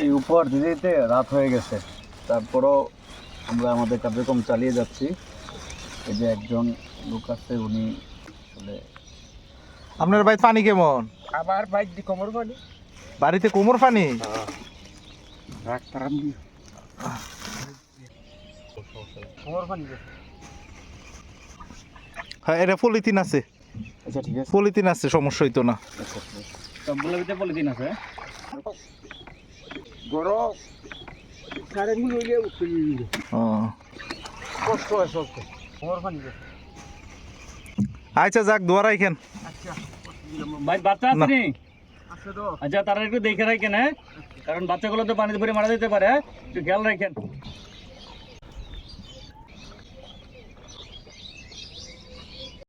এই উপহার দিতে দিতে রাত হয়ে গেছে। তারপরও আমরা আমাদের কার্যক্রম চালিয়ে যাচ্ছি। এই যে একজন লোক আছে উনি আসলে আপনার বাড়িতে পানি কেমন? আবার বাড়িতে কোমর পানি। বাড়িতে কোমর পানি? হ্যাঁ। কোমর পানি। হ্যাঁ এটা পলিথিন আছে। আচ্ছা ঠিক আছে। পলিথিন আছে সমস্যা হইতো না। সবগুলো ভিতরে পলিথিন আছে? বড় সাড়ে হইলে উঠতে ও। কষ্ট হয় সব কোমর পানি আচ্ছা যাক দোয়া রাখেন আচ্ছা ভাই বাচ্চা। আছে নি? তো। আচ্ছা তারা একটু দেখে রাখেন হ্যাঁ? কারণ বাচ্চাগুলো তো পানিতে পরে মারা যেতে পারে হ্যাঁ? একটু খেয়াল রাখেন